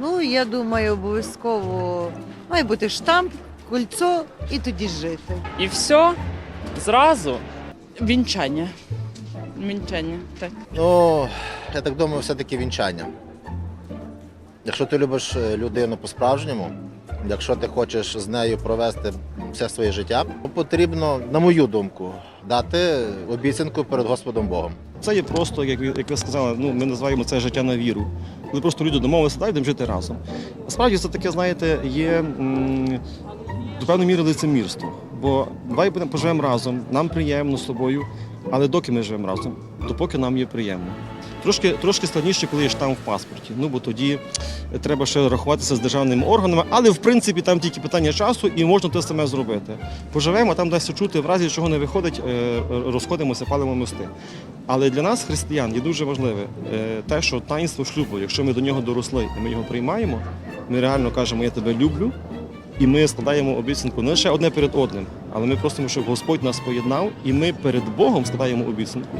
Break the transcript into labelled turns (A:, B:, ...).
A: Ну, я думаю, обов'язково має бути штамп, кольцо і тоді жити.
B: І все зразу. Вінчання. Вінчання, так.
C: Ну, я так думаю, все-таки вінчання. Якщо ти любиш е, людину по-справжньому, якщо ти хочеш з нею провести все своє життя, потрібно, на мою думку, дати обіцянку перед Господом Богом.
D: Це є просто, як ви, як ви сказали, ну ми називаємо це життя на віру. Коли просто люди домовилися, дай будемо жити разом. Насправді це таке, знаєте, є м, до певної міри лицемірство. Бо давай будемо поживемо разом, нам приємно з собою, але доки ми живемо разом, допоки нам є приємно. Трошки, трошки складніше, коли є штамп в паспорті. Ну бо тоді треба ще рахуватися з державними органами, але в принципі там тільки питання часу і можна те саме зробити. Поживемо, там дасть чути, в разі чого не виходить, е, розходимося, палимо мости. Але для нас, християн, є дуже важливе е, те, що таїнство шлюбу, якщо ми до нього доросли і ми його приймаємо, ми реально кажемо, я тебе люблю, і ми складаємо обіцянку не лише одне перед одним, але ми просимо, щоб Господь нас поєднав, і ми перед Богом складаємо обіцянку.